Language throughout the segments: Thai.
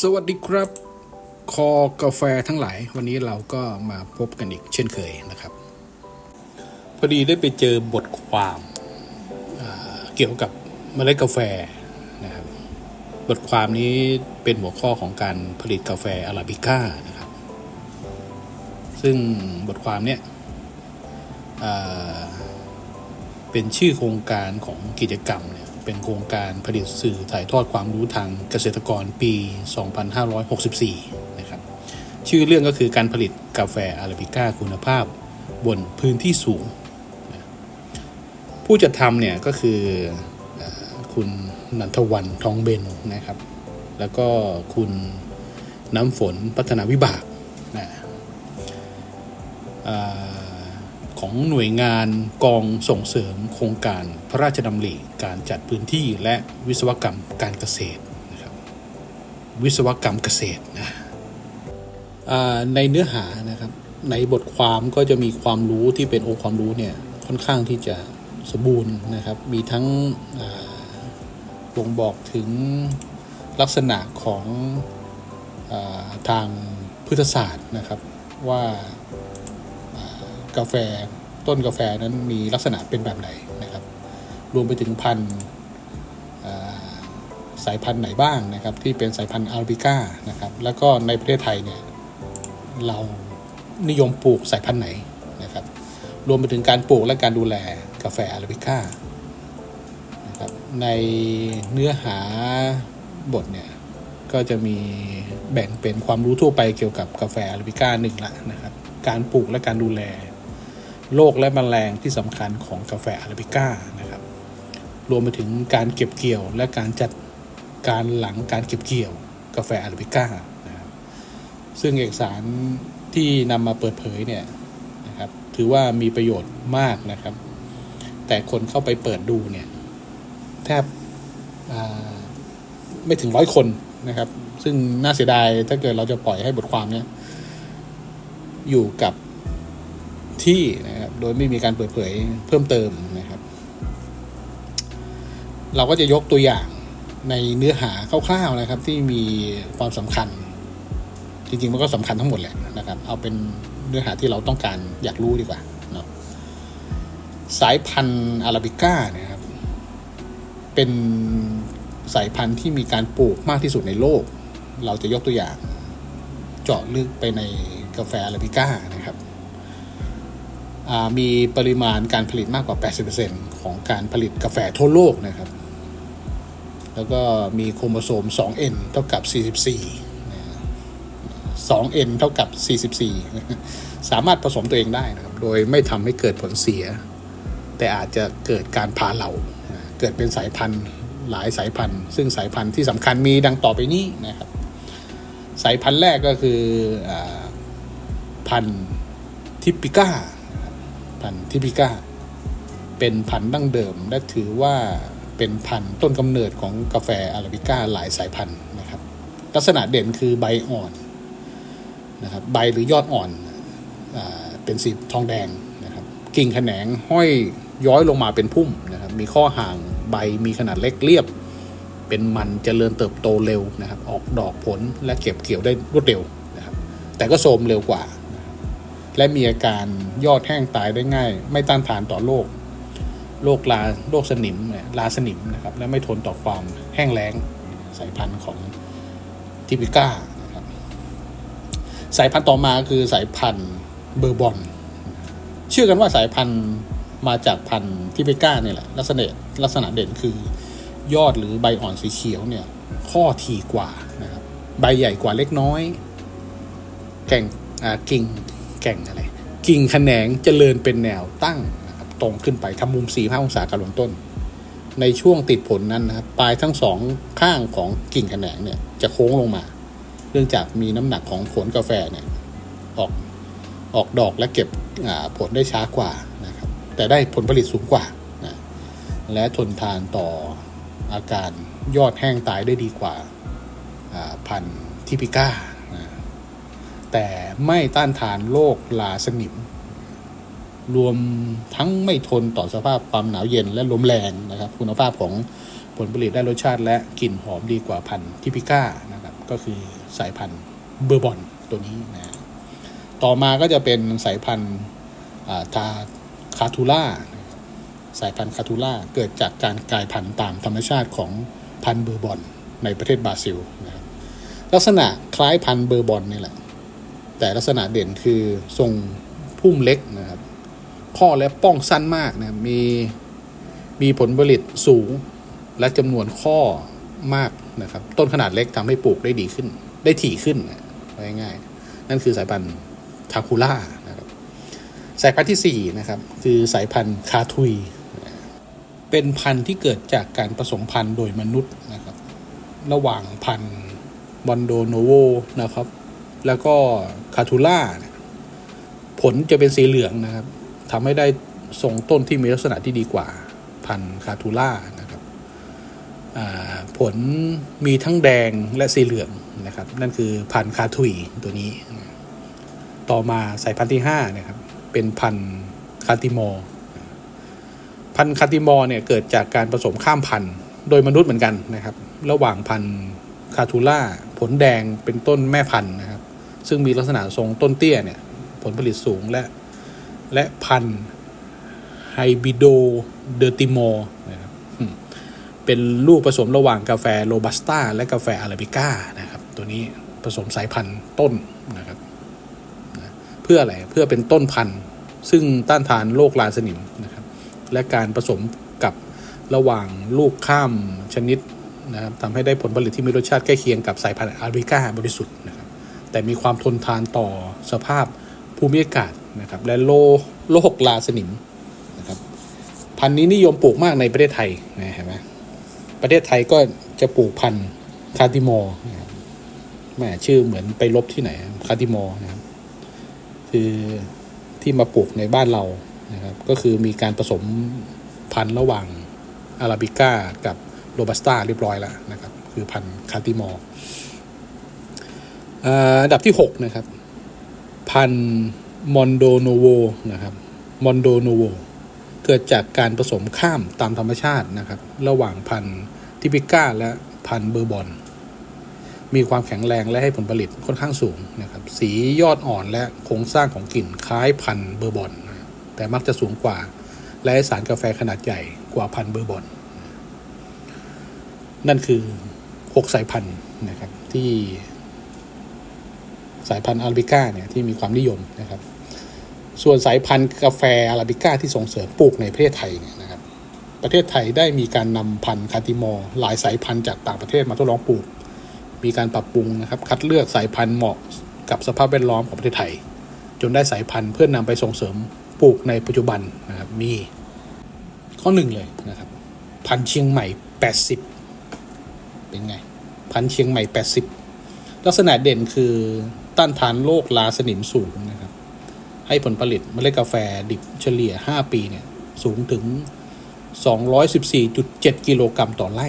สวัสดีครับ คอกาแฟทั้งหลาย วันนี้เราก็มาพบกันอีกเช่นเคยนะครับ พอดีได้ไปเจอบทความอ่าเกี่ยวกับเมล็ดกาแฟนะครับ บทความนี้เป็นหัวข้อของการผลิตกาแฟอาราบิก้านะครับ ซึ่งบทความเนี้ยเป็นชื่อโครงการของกิจกรรมเนี่ย เป็นโครงการผลิตสื่อถ่ายทอดความรู้ทางเกษตรกรปี 2564 นะครับ ชื่อเรื่องก็คือการผลิตกาแฟอาราบิก้าคุณภาพบนพื้นที่สูง ผู้จัดทำเนี่ยก็คือคุณนันทวันทองเบนนะครับ แล้วก็คุณน้ำฝนพัฒนาวิบากนะ ของหน่วยงานกองส่งเสริมโครงการพระราชดำริการจัดพื้นที่และวิศวกรรมการเกษตรนะครับวิศวกรรมเกษตรนะในเนื้อหานะครับในบทความก็จะมีความรู้ที่เป็นองค์ความรู้เนี่ยค่อนข้างที่จะสมบูรณ์นะครับ มีทั้งบ่งบอกถึงลักษณะของอาทางพืชศาสตร์นะครับว่า กาแฟต้นกาแฟนั้นมีลักษณะเป็นแบบไหนนะครับ รวมไปถึงพันธุ์สายพันธุ์ไหนบ้างนะครับ ที่เป็นสายพันธุ์อาราบิก้านะครับ แล้วก็ในประเทศไทยเนี่ยเรานิยมปลูกสายพันธุ์ไหนนะครับ รวมไปถึงการปลูกและการดูแลกาแฟอาราบิก้านะครับในเนื้อหาบทเนี่ยก็จะมีแบ่งเป็นความรู้ทั่วไปเกี่ยวกับกาแฟอาราบิก้าหนึ่งละนะครับ การปลูกและการดูแล โรคและแมลงที่สำคัญของกาแฟอาราบิก้านะครับ รวมไปถึงการเก็บเกี่ยว และการจัดการหลังการเก็บเกี่ยวกาแฟอาราบิก้านะครับซึ่งเอกสารที่นำมาเปิดเผยเนี่ยนะครับถือว่ามีประโยชน์มากนะครับ แต่คนเข้าไปเปิดดูเนี่ยแทบไม่ถึงร้อยคนนะครับ ซึ่งน่าเสียดายถ้าเกิดเราจะปล่อยให้บทความเนี่ยอยู่กับที่นะ โดยไม่มีการเปิดเผยเพิ่มเติมนะครับ เราก็จะยกตัวอย่างในเนื้อหาคร่าวๆนะครับ ที่มีความสำคัญ จริงๆมันก็สำคัญทั้งหมดแหละนะครับ เอาเป็นเนื้อหาที่เราต้องการอยากรู้ดีกว่าเนาะสายพันธุ์อาราบิก้าเนี่ยครับ เป็นสายพันธุ์ที่มีการปลูกมากที่สุดในโลก เราจะยกตัวอย่าง เจาะลึกไปในกาแฟอาราบิก้านะครับ มีปริมาณการผลิตมากกว่า 80%ของการผลิตกาแฟทั่วโลกนะครับ แล้วก็มีโครโมโซม 2n เท่ากับ 44 2n เท่ากับ 44 สามารถผสมตัวเองได้นะครับ โดยไม่ทำให้เกิดผลเสีย แต่อาจจะเกิดการพาเหล่า เกิดเป็นสายพันธุ์หลายสายพันธุ์ ซึ่งสายพันธุ์ที่สำคัญมีดังต่อไปนี้นะครับ สายพันธุ์แรกก็คืออพันธุ์ทิปิก้า พันธุ์ทิปิก้า เป็นพันธุ์ดั้งเดิม และถือว่าเป็นพันธุ์ต้นกำเนิดของกาแฟอาราบิก้าหลายสายพันธุ์นะครับ ลักษณะเด่นคือใบอ่อนนะครับใบหรือยอดอ่อนอเป็นสีทองแดงนะครับ กิ่งแขนงห้อยย้อยลงมาเป็นพุ่มนะครับ มีข้อห่างใบมีขนาดเล็กเรียบ เป็นมันเจริญเติบโตเร็วนะครับ ออกดอกผลและเก็บเกี่ยวได้รวดเร็วนะครับ แต่ก็โทรมเร็วกว่า และมีอาการยอดแห้งตายได้ง่าย ไม่ต้านทานต่อโรคโรคลาโรคสนิมลาสนิมนะครับและไม่ทนต่อความแห้งแล้งสายพันธุ์ของทิปิก้านะครับสายพันธุ์ต่อมาคือสายพันธุ์เบอร์บอนเชื่อกันว่าสายพันธุ์มาจากพันธุ์ที่เบก้าเนี่ยแหละลักษณะลักษณะเด่นคือยอดหรือใบอ่อนสีเขียวเนี่ยข้อทีกว่านะครับใบใหญ่กว่าเล็กน้อย แก่งกิ่ง แก่งอะไร กิ่งแขนงเจริญเป็นแนวตั้งนะครับตรงขึ้นไปทำมุม4 5องศากับลำต้น ในช่วงติดผลนั้นนะครับปลายทั้งสองข้างของกิ่งแขนงเนี่ยจะโค้งลงมา เนื่องจากมีน้ำหนักของผลกาแฟเนี่ยออกออกดอกและเก็บผลได้ช้ากว่านะครับ แต่ได้ผลผลิตสูงกว่านะและทนทานต่ออาการยอดแห้งตายได้ดีกว่าพันธุ์ทิปิก้า แต่ไม่ต้านทานโรคลาสนิม รวมทั้งไม่ทนต่อสภาพความหนาวเย็นและลมแรงนะครับ คุณภาพของผลผลิตได้รสชาติและกลิ่นหอมดีกว่าพันธุ์ทิปิก้านะครับ ก็คือสายพันธุ์เบอร์บอนตัวนี้นะฮะต่อมาก็จะเป็นสายพันธุ์ทาคาทูล่าสายพันธุ์คาทูล่าเกิดจากการกลายพันธุ์ตามธรรมชาติของพันธุ์เบอร์บอนในประเทศบราซิลนะครับลักษณะคล้ายพันธุ์เบอร์บอนนี่แหละ แต่ลักษณะเด่นคือทรงพุ่มเล็กนะครับข้อและป้องสั้นมากนะมีมีผลผลิตสูงและจำนวนข้อมากนะครับ ต้นขนาดเล็กทำให้ปลูกได้ดีขึ้น ได้ถี่ขึ้นนะว่าง่ายๆนั่นคือสายพันธุ์ทาคูล่านะครับสายพันธุ์ที่4นะครับคือสายพันธุ์คาทุย เป็นพันธุ์ที่เกิดจากการผสมพันธุ์โดยมนุษย์นะครับ ระหว่างพันธุ์บอนโดโนโวนะครับ แล้วก็คาทูล่าผลจะเป็นสีเหลืองนะครับทำให้ได้ทรงต้นที่มีลักษณะที่ดีกว่าพันธุ์คาทูล่านะครับผลมีทั้งแดงและสีเหลืองนะครับ นั่นคือพันธุ์คาทุยตัวนี้ ต่อมาสายพันธุ์ที่5นะครับ เป็นพันธุ์คาติมอร์พันธุ์คาติมอร์เนี่ยเกิดจากการผสมข้ามพันธุ์โดยมนุษย์เหมือนกันนะครับ ระหว่างพันธุ์คาทูล่าผลแดงเป็นต้นแม่พันธุ์นะครับ ซึ่งมีลักษณะทรงต้นเตี้ยเนี่ยผลผลิตสูงและ และพันธุ์ไฮบิโดเดอร์ติมอร์นะครับเป็นลูกผสมระหว่างกาแฟโรบัสต้าและกาแฟอาราบิก้านะครับ ตัวนี้ผสมสายพันธุ์ต้นนะครับนะเพื่ออะไรเพื่อเป็นต้นพันธุ์ ซึ่งต้านทานโรคลาสนิมนะครับ และการผสมกับระหว่างลูกข้ามชนิดนะครับทำให้ได้ผลผลิตที่มีรสชาติใกล้เคียงกับสายพันธุ์อาราบิก้าบริสุทธิ์นะ แต่มีความทนทานต่อสภาพภูมิอากาศนะครับ และโลโรคลาสนิมนะครับพันธุ์นี้นิยมปลูกมากในประเทศไทยนะเห็นไหมประเทศไทยก็จะปลูกพันธุ์คาติมอร์นะครับแม่ชื่อเหมือนไปลบที่ไหนคาติมอร์นะครับคือที่มาปลูกในบ้านเรานะครับ ก็คือมีการผสมพันธุ์ระหว่างอาราบิก้ากับโรบัสต้าเรียบร้อยแล้วนะครับ คือพันธุ์คาติมอร์ อันดับที่ 6 นะครับ พันมอนโดโนโวนะครับมอนโดโนโวเกิดจากการผสมข้ามตามธรรมชาตินะครับ ระหว่างพันทิปิก้าและพันเบอร์บอน มีความแข็งแรงและให้ผลผลิตค่อนข้างสูงนะครับ สียอดอ่อนและโครงสร้างของกลิ่นคล้ายพันเบอร์บอน แต่มักจะสูงกว่า และสารกาแฟขนาดใหญ่กว่าพันเบอร์บอน นั่นคือ 6 สายพันธุ์นะครับที่ สายพันธุ์อาราบิก้าเนี่ยที่มีความนิยมนะครับ ส่วนสายพันธุ์กาแฟอาราบิก้าที่ส่งเสริมปลูกในประเทศไทยเนี่ยนะครับ ประเทศไทยได้มีการนำพันธุ์คาติมอร์หลายสายพันธุ์จากต่างประเทศมาทดลองปลูก มีการปรับปรุงนะครับคัดเลือกสายพันธุ์เหมาะกับสภาพแวดล้อมของประเทศไทย จนได้สายพันธุ์เพื่อนนำไปส่งเสริมปลูกในปัจจุบันนะครับมีข้อหนึ่งเลยนะครับพันธุ์เชียงใหม่ 80 เป็นไง พันธุ์เชียงใหม่ 80 ลักษณะเด่นคือ ต้านทานโรคลาสนิมสูงนะครับ ให้ผลผลิตเมล็ดกาแฟดิบเฉลี่ย 5 ปีเนี่ยสูงถึง 214.7 กิโลกรัมต่อไร่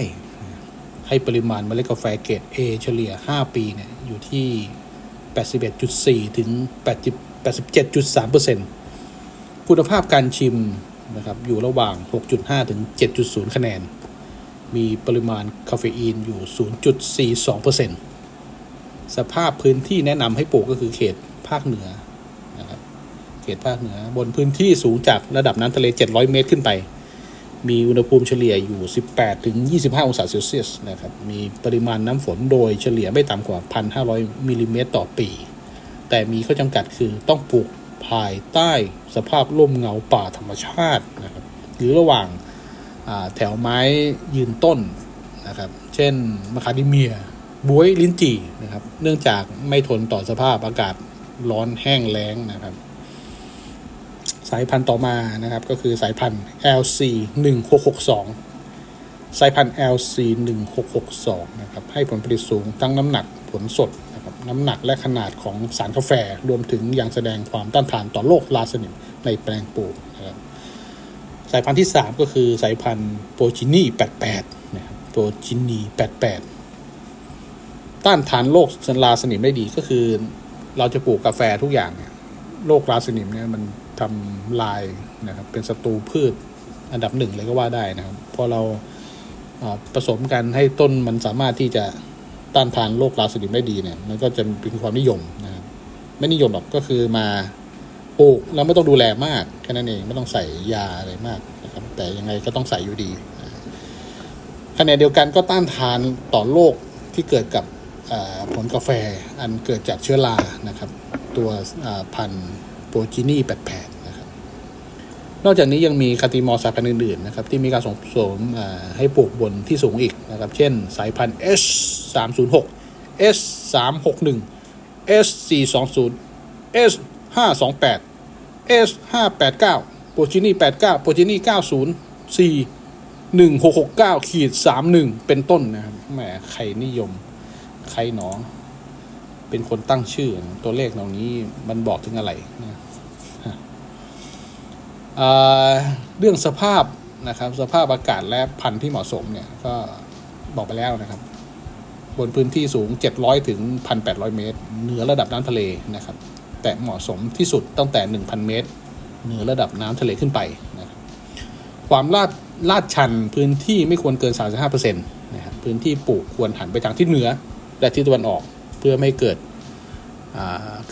ให้ปริมาณเมล็ดกาแฟเกรด A เฉลี่ย 5 ปีเนี่ยอยู่ที่ 81.4 ถึง80 87.3%คุณภาพการชิมนะครับอยู่ระหว่าง 6.5 ถึง 7.0 คะแนน มีปริมาณคาเฟอีนอยู่ 0.42% สภาพพื้นที่แนะนำให้ปลูกก็คือเขตภาคเหนือนะครับเขตภาคเหนือ บนพื้นที่สูงจากระดับน้ำทะเล 700 เมตรขึ้นไป มีอุณหภูมิเฉลี่ยอยู่ 18ถึง25 องศาเซลเซียสนะครับมีปริมาณน้ำฝนโดยเฉลี่ยไม่ต่ำกว่า 1,500มิลลิเมตรต่อปี แต่มีข้อจำกัดคือต้องปลูกภายใต้สภาพร่มเงาป่าธรรมชาตินะครับหรือระหว่างาแถวไม้ยืนต้นนะครับ เช่นมะคาเดเมีย บวยลิ้นจี่นะครับ เนื่องจากไม่ทนต่อสภาพอากาศร้อนแห้งแล้งนะครับ สายพันธุ์ต่อมานะครับ ก็คือสายพันธุ์ LC 1662สายพันธุ์ LC 1662นะครับ ให้ผลผลิตสูงทั้งน้ำหนักผลสดนะครับ น้ำหนักและขนาดของสารกาแฟ รวมถึงยังแสดงความต้านทานต่อโรคลาสนิมในแปลงปลูกนะครับ สายพันธุ์ที่ 3 ก็คือสายพันธุ์โปรจินี88นะครับโปรจินี88 ต้านทานโรคลาสนิมได้ดีก็คือ เราจะปลูกกาแฟทุกอย่างเนี่ยโรคลาสนิมเนี่ยมันทำลายนะครับเป็นศัตรูพืชอันดับหนึ่งเลยก็ว่าได้นะครับพอเราผสมกันให้ต้นมันสามารถที่จะต้านทานโรคราสนิมได้ดีเนี่ยมันก็จะเป็นความนิยมนะครับไม่นิยมหรอกก็คือมาปลูกแล้วไม่ต้องดูแลมากแค่นั้นเองไม่ต้องใส่ยาอะไรมากนะครับแต่ยังไงก็ต้องใส่อยู่ดีขณะเดียวกันก็ต้านทานต่อโรคที่เกิดกับ ผลกาแฟอันเกิดจากเชื้อรานะครับ ตัวพันธุ์โปรจินี88นะครับ นอกจากนี้ยังมีคาติมอสายพันธุ์อื่นๆนะครับ ที่มีการส่งเสริมให้ปลูกบนที่สูงอีกนะครับ เช่นสายพันธุ์ S 3 0 6 S 3 6 1 S 4 2 0 S 5 2 8 S 5 8 9โปรจินี89โปรจินี90 4 1 6 6 9ขีด31เป็นต้นนะครับแหมใครนิยม ใครหนอ เป็นคนตั้งชื่อ ตัวเลขเหล่านี้มันบอกถึงอะไรนะเรื่องสภาพนะครับ สภาพอากาศและพันธุ์ที่เหมาะสมเนี่ย ก็บอกไปแล้วนะครับ บนพื้นที่สูง 700 ถึง 1,800 เมตร เหนือระดับน้ำทะเลนะครับ แต่เหมาะสมที่สุดตั้งแต่ 1,000 เมตร เหนือระดับน้ำทะเลขึ้นไปนะครับความลาดลาดชันพื้นที่ไม่ควรเกิน 35%นะครับพื้นที่ปลูกควรหันไปทางทิศเหนือ และทิศตะวันออกเพื่อไม่เกิด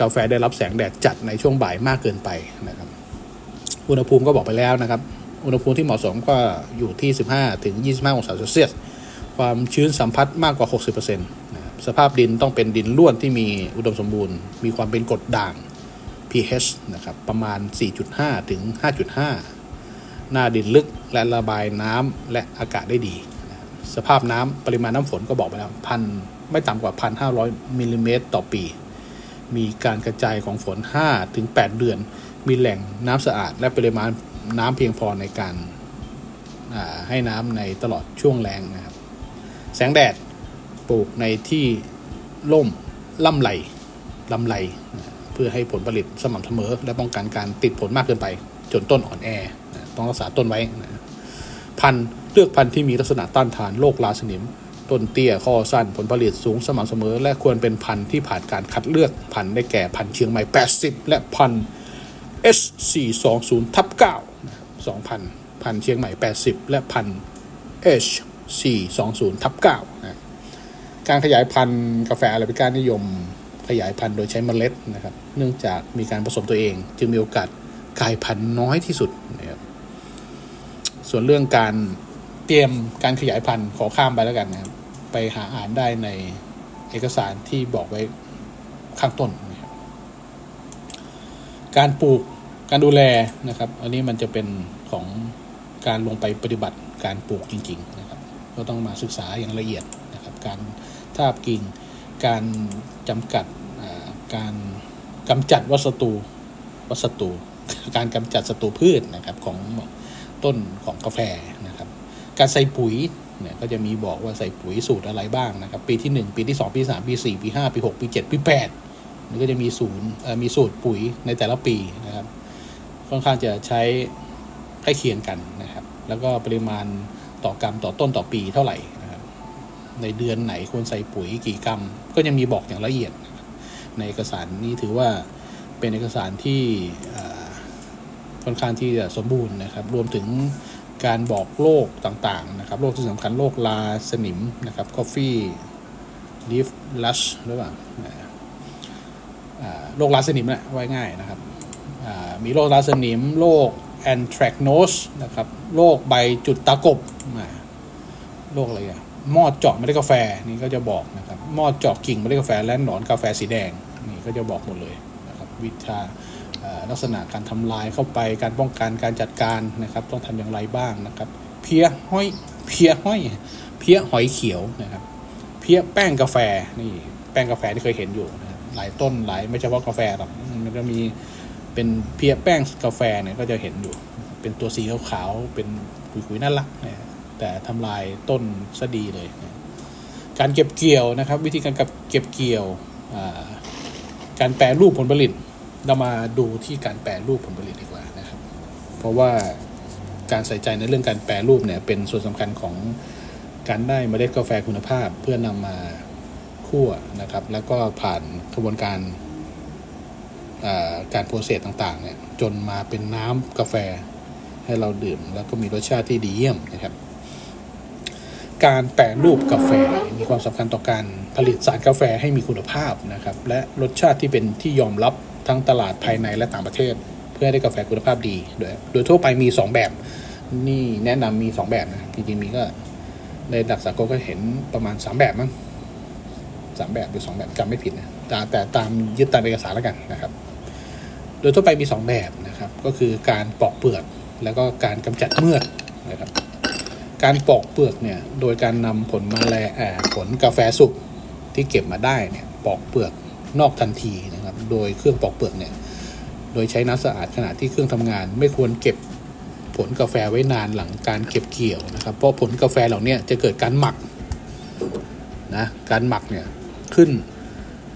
กาแฟได้รับแสงแดดจัดในช่วงบ่ายมากเกินไปนะครับอุณหภูมิก็บอกไปแล้วนะครับ อุณหภูมิที่เหมาะสมก็อยู่ที่ 15 ถึง 25 องศาเซลเซียส ความชื้นสัมผัสมากกว่า 60%นะครับสภาพดินต้องเป็นดินร่วนที่มีอุดมสมบูรณ์ มีความเป็นกรดด่าง pH นะครับประมาณ 4.5 ถึง 5.5 หน้าดินลึกและระบายน้ำและอากาศได้ดี สภาพน้ำปริมาณน้ำฝนก็บอกไปแล้วพัน ไม่ต่ำกว่า 1,500มิลลิเมตรต่อปี มีการกระจายของฝน5ถึง8เดือน มีแหล่งน้ำสะอาด และปริมาณน้ำเพียงพอในการาให้น้ำในตลอดช่วงแรงนะครับ แสงแดดปลูกในที่ร่มล่ำไหลลำไหลเพื่อให้ผลผลิตสม่ำเสมอ และป้องกันการติดผลมากเกินไป จนต้นอ่อนแอ ต้องรักษาต้นไว้นะพันธุ์เลือกพันธุ์ที่มีลักษณะต้านทานโรคราสนิม ต้นเตี้ยข้อสั้นผลผลิตสูงสม่ำเสมอ และควรเป็นพันธุ์ที่ผ่านการคัดเลือกพันธุ์ได้แก่พันธุ์เชียงใหม่ 80 และพันธุ์ S 4 2 0 ทับ9 2,000 พันธุ์เชียงใหม่ 80 และพันธุ์ H 4 2 0 ทับ9นะการขยายพันธุ์กาแฟอาราบิก้านิยมขยายพันธุ์โดยใช้เมล็ดนะครับ เนื่องจากมีการผสมตัวเอง จึงมีโอกาสกลายพันธุ์น้อยที่สุดนะครับส่วนเรื่องการเตรียมการขยายพันธุ์ขอข้ามไปแล้วกันนะครับ ไปหาอ่านได้ในเอกสารที่บอกไว้ข้างต้นนะครับการปลูกการดูแลนะครับ อันนี้มันจะเป็นของการลงไปปฏิบัติการปลูกจริง ๆ นะครับ ก็ต้องมาศึกษาอย่างละเอียดนะครับ การทาบกิ่ง การจำกัดการกำจัดวัสตูวัสตูการกำจัดศัตรูพืชนะครับของต้นของกาแฟนะครับ การใส่ปุ๋ย เนี่ยก็จะมีบอกว่าใส่ปุ๋ยสูตรอะไรบ้างนะครับ ปีที่ 1 ปีที่ 2 ปีที่3ปี 4 ปี 5 ปี 6 ปี 7 ปี 8มันก็จะมีศูนย์มีสูตรปุ๋ยในแต่ละปีนะครับ ค่อนข้างจะใช้ใกล้เคียงกันนะครับ แล้วก็ปริมาณต่อกรัมต่อต้นต่อปีเท่าไหร่นะครับ ในเดือนไหนควรใส่ปุ๋ยกี่กรัม ก็ยังมีบอกอย่างละเอียดนในเอกสารนี้ถือว่าเป็นเอกสารที่ค่อนข้างที่จะสมบูรณ์นะครับ รวมถึง การบอกโรคต่างๆนะครับโรคที่สำคัญโรคลาสนิมนะครับ coffee leaf lush หรือเปล่าโรคลาสนิมนะไว้ง่ายนะครับมีโรคราสนิมโรคแอนทรกโนสนะครับโรคใบจุดตากบโรคอะไรอะมอดเจาะเมล็ดกาแฟนี่ก็จะบอกนะครับมอดเจาะกิ่งเมล็ดกาแฟและหนอนกาแฟสีแดงนี่ก็จะบอกหมดเลยนะครับวิชา ลักษณะการทำลายเข้าไปการป้องกันการจัดการนะครับ ต้องทำอย่างไรบ้างนะครับ เพี้ยห้อยเพี้ยห้อยเพี้ยหอยเขียวนะครับ เพี้ยแป้งกาแฟนี่แป้งกาแฟที่เคยเห็นอยู่นะหลายต้นหลายไม่เฉพาะกาแฟหรอกมันก็มีเป็นเพี้ยแป้งกาแฟเนี่ยก็จะเห็นอยู่ เป็นตัวสีขาวๆเป็นขุยๆน่ารักนะแต่ทำลายต้นซะดีเลยนะการเก็บเกี่ยวนะครับ วิธีการเก็บเกี่ยว การแปรรูปผลผลิต เรามาดูที่การแปรรูปผลผลิตดีกว่านะครับ เพราะว่าการใส่ใจในเรื่องการแปรรูปเนี่ยเป็นส่วนสำคัญของการได้เมล็ดกาแฟคุณภาพ เพื่อนำมาคั่วนะครับ แล้วก็ผ่านกระบวนการการโปรเซสต่างๆเนี่ยจนมาเป็นน้ำกาแฟให้เราดื่ม แล้วก็มีรสชาติที่ดีเยี่ยมนะครับ การแปรรูปกาแฟมีความสำคัญต่อการผลิตสารกาแฟให้มีคุณภาพนะครับ และรสชาติที่เป็นที่ยอมรับ ทั้งตลาดภายในและต่างประเทศ เพื่อให้ได้กาแฟคุณภาพดี โดยโดยทั่วไปมี 2 แบบ นี่แนะนำมี 2 แบบนะครับจริงๆมีก็ในหลักสากลก็เห็นประมาณ 3 แบบมั้งสามแบบหรือสองแบบจำไม่ผิดนะแต่แต่ตามยึดตามเอกสารแล้วกันนะครับ โดยทั่วไปมี 2 แบบนะครับ ก็คือการปอกเปลือกแล้วก็การกำจัดเมือกนะครับการปอกเปลือกเนี่ยโดยการนำผลมาแลผลกาแฟสุกที่เก็บมาได้เนี่ยปอกเปลือกนอกทันทีนะ โดยเครื่องปอกเปลือกเนี่ย โดยใช้น้ำสะอาดขณะที่เครื่องทำงาน ไม่ควรเก็บผลกาแฟไว้นานหลังการเก็บเกี่ยวนะครับ เพราะผลกาแฟเหล่านี้จะเกิดการหมักนะ การหมักเนี่ยขึ้น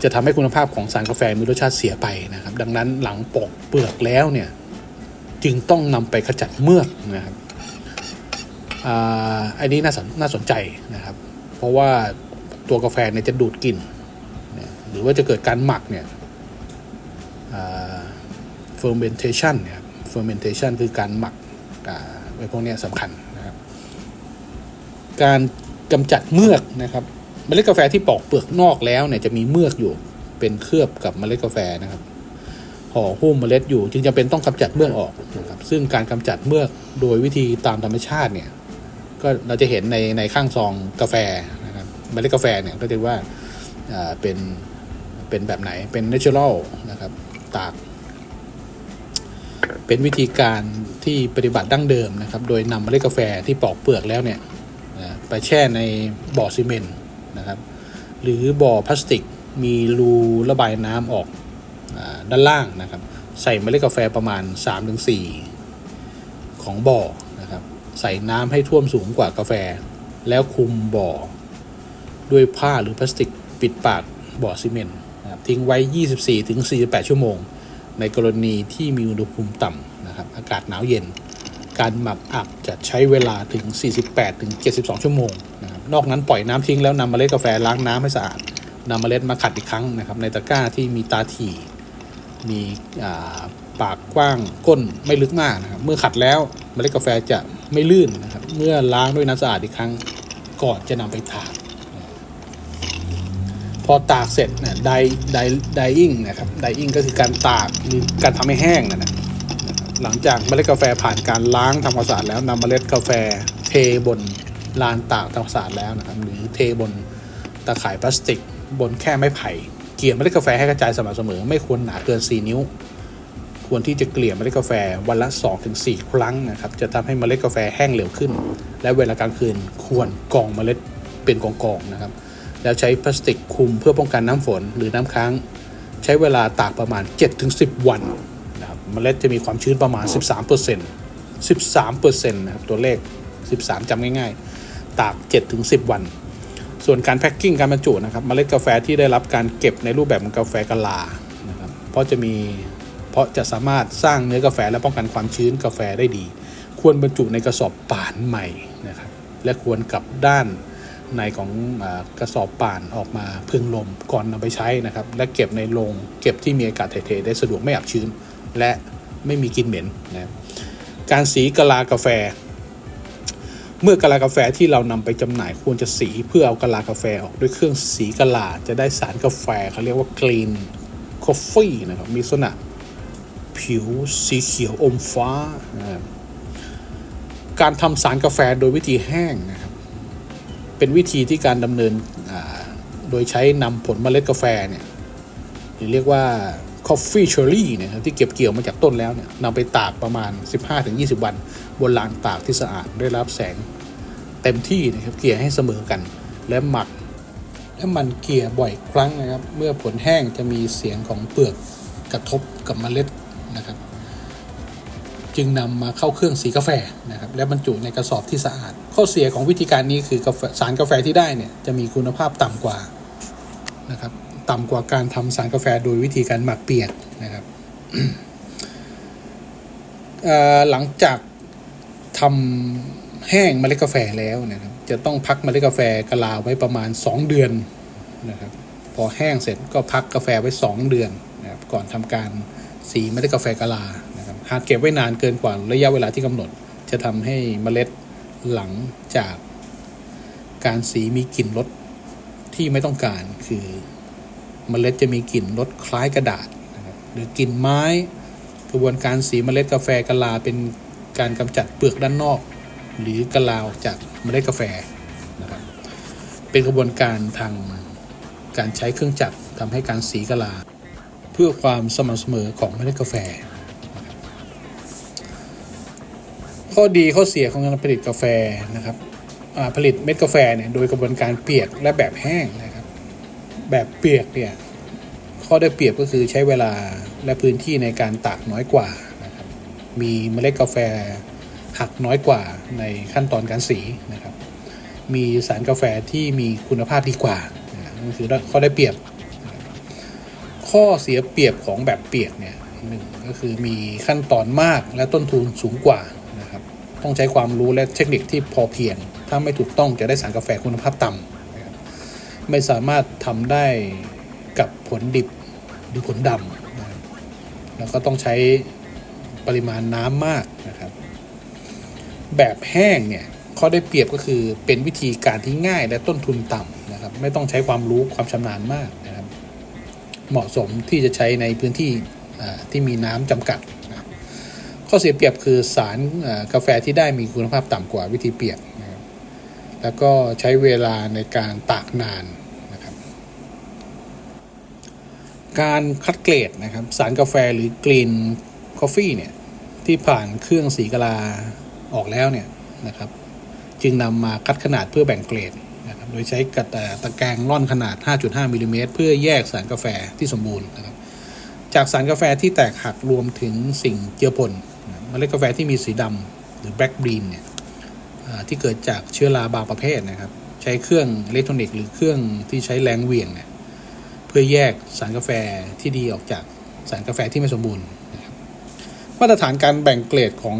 จะทำให้คุณภาพของสารกาแฟมีรสชาติเสียไปนะครับ ดังนั้นหลังปอกเปลือกแล้วเนี่ยจึงต้องนำไปขจัดเมือกนะครับอันนี้น่าสนน่าสนใจนะครับ เพราะว่าตัวกาแฟเนี่ยจะดูดกลิ่นหรือว่าจะเกิดการหมักเนี่ย fermentation เนี่ยครับ fermentation คือการหมักอ่าไอ้พวกนี้สำคัญนะครับ การกำจัดเมือกนะครับเมล็ดกาแฟที่ปอกเปลือกนอกแล้วเนี่ยจะมีเมือกอยู่เป็นเคลือบกับเมล็ดกาแฟนะครับห่อหุ้มเมล็ดอยู่ จึงจะเป็นต้องกำจัดเมือกออกนะครับ ซึ่งการกำจัดเมือกโดยวิธีตามธรรมชาติเนี่ย ก็เราจะเห็นในในข้างซองกาแฟนะครับเมล็ดกาแฟเนี่ยก็จะว่าเป็นเป็นแบบไหนเป็น natural นะครับ ตากเป็นวิธีการที่ปฏิบัติดั้งเดิมนะครับ โดยนำเมล็ดกาแฟที่ปอกเปลือกแล้วเนี่ยไปแช่ในบ่อซีเมนต์นะครับ หรือบ่อพลาสติกมีรูระบายน้ำออกอด้านล่างนะครับ ใส่เมล็ดกาแฟประมาณ 3-4 ของบ่อนะครับ ใส่น้ำให้ท่วมสูงกว่ากาแฟ แล้วคลุมบ่อ ด้วยผ้าหรือพลาสติกปิดปากบ่อซีเมนต์ ทิ้งไว้ 24-48 ชั่วโมง ในกรณีที่มีอุณหภูมิต่ำนะครับ อากาศหนาวเย็น การหมักอับจะใช้เวลาถึง 48-72 ชั่วโมงนะครับ นอกนั้นปล่อยน้ำทิ้งแล้วนำเมล็ดกาแฟล้างน้ำให้สะอาดนำเมล็ดมาขัดอีกครั้งนะครับ ในตะกร้าที่มีตาถี่ มีปากกว้างก้นไม่ลึกมากนะครับ เมื่อขัดแล้วเมล็ดกาแฟจะไม่ลื่นนะครับ เมื่อล้างด้วยน้ำสะอาดอีกครั้งก่อนจะนำไปตาก อตากเสร็จเนี่ยไดไดไดอิ่งนะครับไดอิ่งก็คือการตากหรือการทำให้แห้งนะนะหลังจากเมล็ดกาแฟผ่านการล้างทำความสะอาดแล้วนำเมล็ดกาแฟเทบนลานตากทำความสะอาดแล้วนะครับหรือเทบนตะข่ายพลาสติก บนแค่ไม้ไผ่เกลี่ยเมล็ดกาแฟให้กระจายสม่ำเสมอ ไม่ควรหนาเกิน 4 นิ้ว ควรที่จะเกลี่ยเมล็ดกาแฟวันละ 2-4 ครั้งนะครับจะทำให้เมล็ดกาแฟแห้งเร็วขึ้น และเวลากลางคืนควรกองเมล็ดเป็นกองๆนะครับ แล้วใช้พลาสติกคลุมเพื่อป้องกันน้ำฝนหรือน้ำค้าง ใช้เวลาตากประมาณ 7-10 วันนะครับเมล็ดจะมีความชื้นประมาณ 13% 13%นะครับตัวเลข 13จำง่าย ๆ ตาก 7-10 วัน ส่วนการแพ็คกิ้งการบรรจุนะครับเมล็ดกาแฟที่ได้รับการเก็บในรูปแบบของกาแฟกะลานะครับเพราะจะมีเพราะจะสามารถสร้างเนื้อกาแฟและป้องกันความชื้นกาแฟได้ดี ควรบรรจุในกระสอบป่านใหม่นะครับและควรกลับด้าน ในของอกระสอบป่านออกมาพึ่งลมก่อนนำไปใช้นะครับ และเก็บในโรงเก็บที่มีอากาศถ่ายเทได้สะดวกไม่อับชื้น และไม่มีกลิ่นเหม็นนะการสีกะลากาแฟ เมื่อกะลากาแฟที่เรานำไปจำหน่ายควรจะสีเพื่อเอากะลากาแฟออกด้วยเครื่องสีกะลาจะได้สารกาแฟเขาเรียกว่า clean coffee นะครับมีลักษณะผิวสีเขียวอมฟ้านะการทำสารกาแฟโดยวิธีแห้งนะ เป็นวิธีที่การดำเนินโดยใช้นำผลเมล็ดกาแฟเนี่ยหรือเรียกว่า coffee cherry เนี่ยครับที่เก็บเกี่ยวมาจากต้นแล้วเนี่ยนำไปตากประมาณ 15-20 วันบนลานตากที่สะอาดได้รับแสงเต็มที่นะครับเกลี่ยให้เสมอกันและหมัก และหมันเกลี่ยบ่อยครั้งนะครับ เมื่อผลแห้งจะมีเสียงของเปลือกกระทบกับเมล็ดนะครับ จึงนำมาเข้าเครื่องสีกาแฟนะครับและบรรจุในกระสอบที่สะอาด ข้อเสียของวิธีการนี้คือกาแฟสารกาแฟที่ได้เนี่ยจะมีคุณภาพต่ำกว่านะครับต่ำกว่าการทำสารกาแฟโดยวิธีการหมักเปียกนะครับหลังจากทำแห้งเมล็ดกาแฟแล้วนะครับ จะต้องพักเมล็ดกาแฟกะลาไว้ประมาณ 2 เดือนนะครับ พอแห้งเสร็จก็พักกาแฟไว้ 2 เดือนนะครับก่อนทำการสีเมล็ดกาแฟกะลา หากเก็บไว้นานเกินกว่าระยะเวลาที่กำหนด จะทำให้เมล็ดหลังจากการสีมีกลิ่นรสที่ไม่ต้องการคือเมล็ดจะมีกลิ่นรสคล้ายกระดาษนะครับหรือกลิ่นไม้ กระบวนการสีเมล็ดกาแฟกะลาเป็นการกำจัดเปลือกด้านนอก หรือกะลาออกจากเมล็ดกาแฟนะครับเป็นกระบวนการทางการใช้เครื่องจักรทำให้การสีกะลา เพื่อความสม่ำเสมอของเมล็ดกาแฟ ข้อดีข้อเสียของการผลิตกาแฟนะครับผลิตเม็ดกาแฟเนี่ยโดยกระบวนการเปียกและแบบแห้งนะครับ แบบเปียกเนี่ยข้อได้เปรียบก็คือใช้เวลาและพื้นที่ในการตากน้อยกว่านะครับมีเมล็ดกาแฟหักน้อยกว่าในขั้นตอนการสีนะครับ มีสารกาแฟที่มีคุณภาพดีกว่านั่นคือข้อได้เปรียบ ข้อเสียเปรียบของแบบเปียกเนี่ยหนึ่งก็คือมีขั้นตอนมากและต้นทุนสูงกว่า ต้องใช้ความรู้และเทคนิคที่พอเพียง ถ้าไม่ถูกต้องจะได้สารกาแฟคุณภาพต่ำไม่สามารถทำได้กับผลดิบหรือผลดำแล้วก็ต้องใช้ปริมาณน้ำมากนะครับ แบบแห้งเนี่ยข้อได้เปรียบก็คือเป็นวิธีการที่ง่ายและต้นทุนต่ำนะครับ ไม่ต้องใช้ความรู้ความชำนาญมากนะครับ เหมาะสมที่จะใช้ในพื้นที่ที่มีน้ำจำกัด ข้อเสียเปรียบคือสารกาแฟที่ได้มีคุณภาพต่ำกว่าวิธีเปียกนะครับแล้วก็ใช้เวลาในการตากนานนะครับ การคัดเกรดนะครับสารกาแฟหรือกรีนคอฟฟี่เนี่ยที่ผ่านเครื่องสีกลาออกแล้วเนี่ยนะครับ จึงนำมาคัดขนาดเพื่อแบ่งเกรดนะครับโดยใช้กระตะแกรงร่อนขนาด 5.5มิลลิเมตรเพื่อแยกสารกาแฟที่สมบูรณ์นะครับจากสารกาแฟที่แตกหักรวมถึงสิ่งเจือปน มล็ดกาแฟที่มีสีดำหรือแบล็กบีนเนี่ยที่เกิดจากเชื้อราบางประเภทนะครับ ใช้เครื่องอิเล็กทรอนิกส์หรือเครื่องที่ใช้แรงเหวี่ยงเนี่ยเพื่อแยกสารกาแฟที่ดีออกจากสารกาแฟที่ไม่สมบูรณ์นะครับมาตรฐานการแบ่งเกรดของ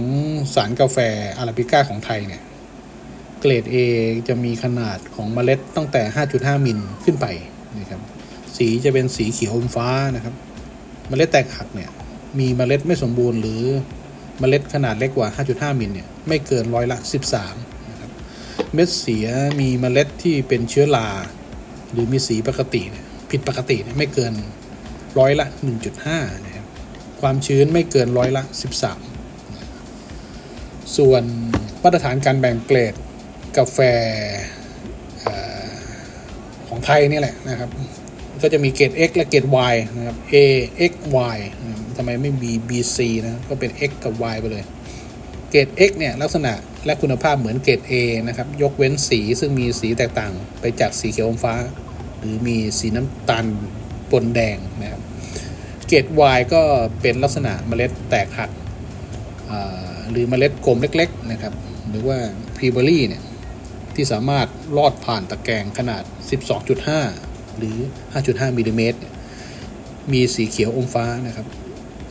สารกาแฟอาราบิก้าของไทยเนี่ยเกรด A จะมีขนาดของเมล็ดตั้งแต่ 5.5 มิลขึ้นไปนะครับสีจะเป็นสีเขียวอมฟ้านะครับ เมล็ดแตกหักเนี่ยมีเมล็ดไม่สมบูรณ์หรือ เมล็ดขนาดเล็กกว่า 5.5 มิลเนี่ยไม่เกินร้อยละ 13นะครับเม็ดเสียมีเมล็ดที่เป็นเชื้อราหรือมีสีปกติเนี่ยผิดปกติเนี่ยไม่เกินร้อยละ 1.5นะครับความชื้นไม่เกินร้อยละ 13 ส่วนมาตรฐานการแบ่งเกรดกาแฟอของไทยนี่แหละนะครับ ก็จะมีเกรด X และเกรด Y นะครับ A X Y นะครับ ทำไมไม่มี B C นะ ก็เป็น X กับ Y ไปเลย เกรด X เนี่ย ลักษณะและคุณภาพเหมือนเกรด A นะครับ ยกเว้นสีซึ่งมีสีแตกต่างไปจากสีเขียวอมฟ้า หรือมีสีน้ำตาลปนแดงนะครับ เกรด Y ก็เป็นลักษณะเมล็ดแตกหักหรือเมล็ดกลมเล็กๆนะครับ หรือว่าพรีเบอรี่เนี่ย ที่สามารถลอดผ่านตะแกรงขนาด 12.5 หรือ 5.5มิลลิเมตรมีสีเขียวอมฟ้านะครับ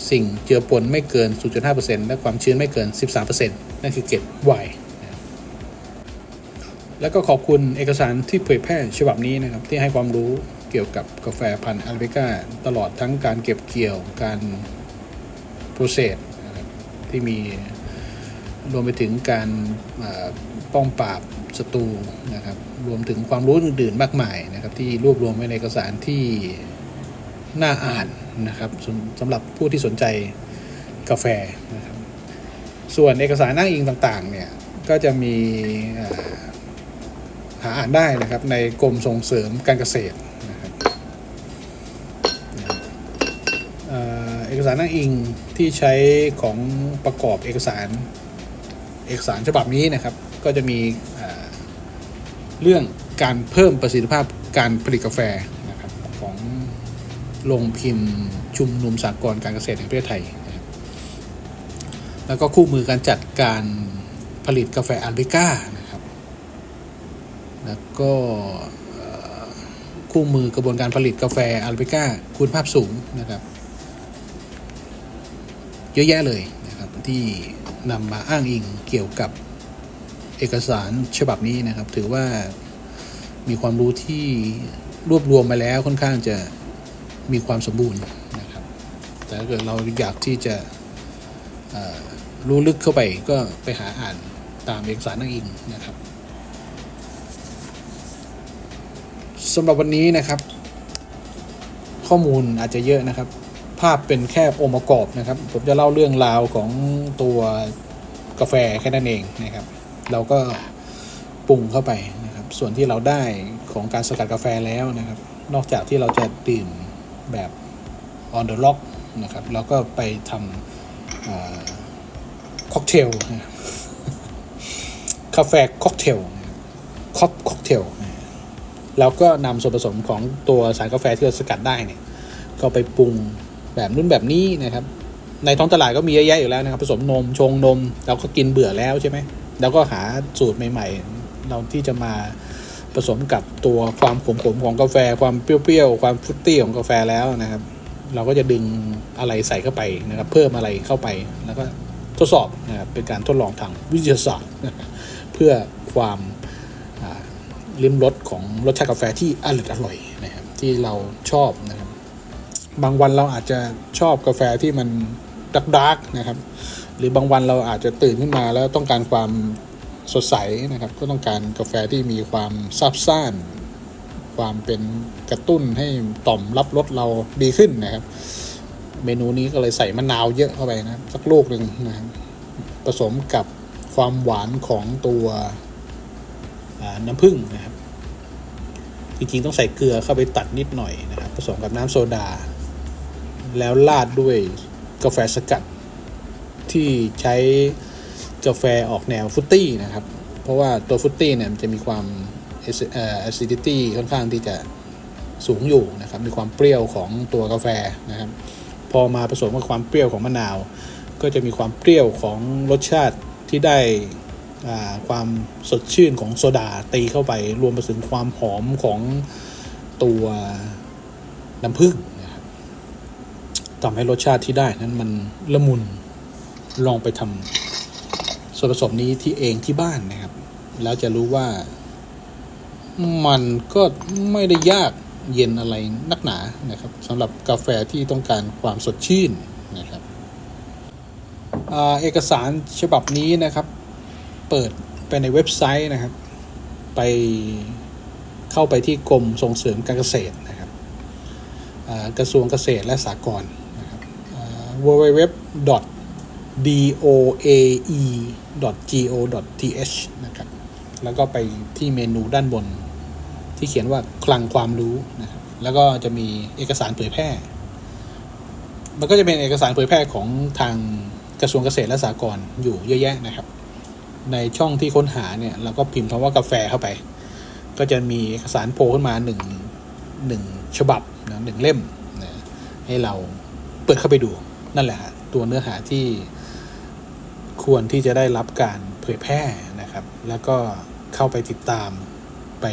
สิ่งเจือปนไม่เกิน 0.5%และความชื้นไม่เกิน 13%นั่นคือเกรด Y นะครับแล้วก็ขอบคุณเอกสารที่เผยแพร่ฉบับนี้นะครับ ที่ให้ความรู้เกี่ยวกับกาแฟพันธุ์อาราบิก้าตลอดทั้งการเก็บเกี่ยวการโปรเซสที่มีรวมไปถึงการป้องปราบศัตรูนะครับ รวมถึงความรู้อื่นๆมากมายนะครับ ที่รวบรวมไว้ในเอกสารที่ น่าอ่านนะครับสำหรับผู้ที่สนใจกาแฟนะครับ ส่วนเอกสารอ้างอิงต่างๆเนี่ยก็จะมีหาอ่านได้นะครับในกรมส่งเสริมการเกษตรนะครับเอกสารอ้างอิงที่ใช้ของประกอบเอกสารเอกสารฉบับนี้นะครับ ก็จะมีเรื่องการเพิ่มประสิทธิภาพการผลิตกาแฟ โรงพิมพ์ชุมนุมสากลการเกษตรแห่งประเทศไทย แล้วก็คู่มือการจัดการผลิตกาแฟอาราบิก้านะครับ แล้วก็คู่มือกระบวนการผลิตกาแฟอาราบิก้าคุณภาพสูงนะครับ เยอะแยะเลยนะครับที่นำมาอ้างอิงเกี่ยวกับเอกสารฉบับนี้นะครับ ถือว่ามีความรู้ที่รวบรวมมาแล้วค่อนข้างจะ มีความสมบูรณ์นะครับแต่ถ้าเกิดเราอยากที่จะรู้ลึกเข้าไปก็ไปหาอ่านตามเอกสารอ้างอิงนะครับสำหรับวันนี้นะครับ ข้อมูลอาจจะเยอะนะครับ ภาพเป็นแค่องค์ประกอบนะครับ ผมจะเล่าเรื่องราวของตัวกาแฟแค่นั้นเองนะครับ เราก็ปรุงเข้าไปนะครับ ส่วนที่เราได้ของการสกัดกาแฟแล้วนะครับ นอกจากที่เราจะดื่ม แบบ on the rock นะครับแล้วก็ไปทำค็อกเทลครับกาแฟค็อกเทลคอปค็อกเทลแล้วก็นำส่วนผสมของตัวสารกาแฟที่เราสกัดได้เนี่ย ก็ไปปรุงแบบนู้นแบบนี้นะครับ ในท้องตลาดก็มีเยอะแยะอยู่แล้วนะครับ ผสมนมชงนม เราก็กินเบื่อแล้วใช่ไหมแล้วก็หาสูตรใหม่ ๆ เราที่จะมา ผสมกับตัวความขมๆของกาแฟ ความเปรี้ยวๆความฟรุตตี้ของกาแฟแล้วนะครับ เราก็จะดึงอะไรใส่เข้าไปนะครับ เพิ่มอะไรเข้าไปแล้วก็ทดสอบนะครับเป็นการทดลองทางวิทยาศาสตร์ เพื่อความลิ้มรสของรสชาติกาแฟที่อร่อยอร่อยนะครับที่เราชอบนะครับ บางวันเราอาจจะชอบกาแฟที่มันดักดักนะครับ หรือบางวันเราอาจจะตื่นขึ้นมาแล้วต้องการความ สดใสนะครับ ก็ต้องการกาแฟที่มีความซาบซ่าน ความเป็นกระตุ้นให้ต่อมรับรสเราดีขึ้นนะครับ เมนูนี้ก็เลยใส่มะนาวเยอะเข้าไปนะสักลูกหนึ่งนะครับผสมกับความหวานของตัวน้ำผึ้งนะครับ จริงๆต้องใส่เกลือเข้าไปตัดนิดหน่อยนะครับ ผสมกับน้ำโซดา แล้วราดด้วยกาแฟสกัดที่ใช้ กาแฟออกแนวฟุตตี้นะครับ เพราะว่าตัวฟุตตี้เนี่ยมันจะมีความแอซิดิตี้ค่อนข้างที่จะสูงอยู่นะครับ มีความเปรี้ยวของตัวกาแฟนะครับ พอมาผสมกับความเปรี้ยวของมะนาว ก็จะมีความเปรี้ยวของรสชาติที่ได้ความสดชื่นของโซดาตีเข้าไป รวมไปถึงความหอมของตัวน้ำผึ้งนะครับทำให้รสชาติที่ได้นั้นมันละมุนลองไปทำ ส่วนผสมนี้ที่เองที่บ้านนะครับ แล้วจะรู้ว่า มันก็ไม่ได้ยากเย็นอะไรนักหนานะครับสำหรับกาแฟที่ต้องการความสดชื่นนะครับอเอกสารฉบับนี้นะครับ เปิดไปในเว็บไซต์นะครับ ไปเข้าไปที่กรมส่งเสริมการเกษตรนะครับกระทรวงเกษตรและสหกรณ์นะครับอ่า www doae.go.th นะครับ แล้วก็ไปที่เมนูด้านบน ที่เขียนว่าคลังความรู้นะครับ แล้วก็จะมีเอกสารเผยแพร่ มันก็จะเป็นเอกสารเผยแพร่ของทางกระทรวงเกษตรและสหกรณ์อยู่เยอะแยะนะครับ ในช่องที่ค้นหาเนี่ยเราก็พิมพ์คำว่ากาแฟเข้าไป ก็จะมีเอกสารโผล่ขึ้นมาหนึ่งหนึ่งฉบับนะหนึ่งเล่มนะให้เราเปิดเข้าไปดูนั่นแหละฮะตัวเนื้อหาที่ ควรที่จะได้รับการเผยแพร่นะครับ แล้วก็เข้าไปติดตามไป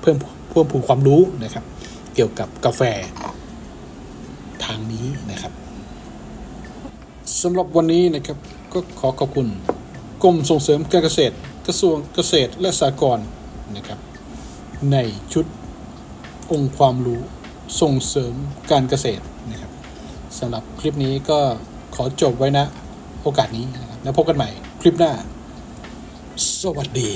เพิ่มเพิ่มพูนความรู้นะครับ เกี่ยวกับกาแฟทางนี้นะครับสำหรับวันนี้นะครับก็ขอขอบคุณกรมส่งเสริมการเกษตร กระทรวงเกษตรและสหกรณ์นะครับ ในชุดองค์ความรู้ส่งเสริมการเกษตรนะครับสำหรับคลิปนี้ก็ขอจบไว้นะโอกาสนี้นะ แล้วพบกันใหม่คลิปหน้า สวัสดี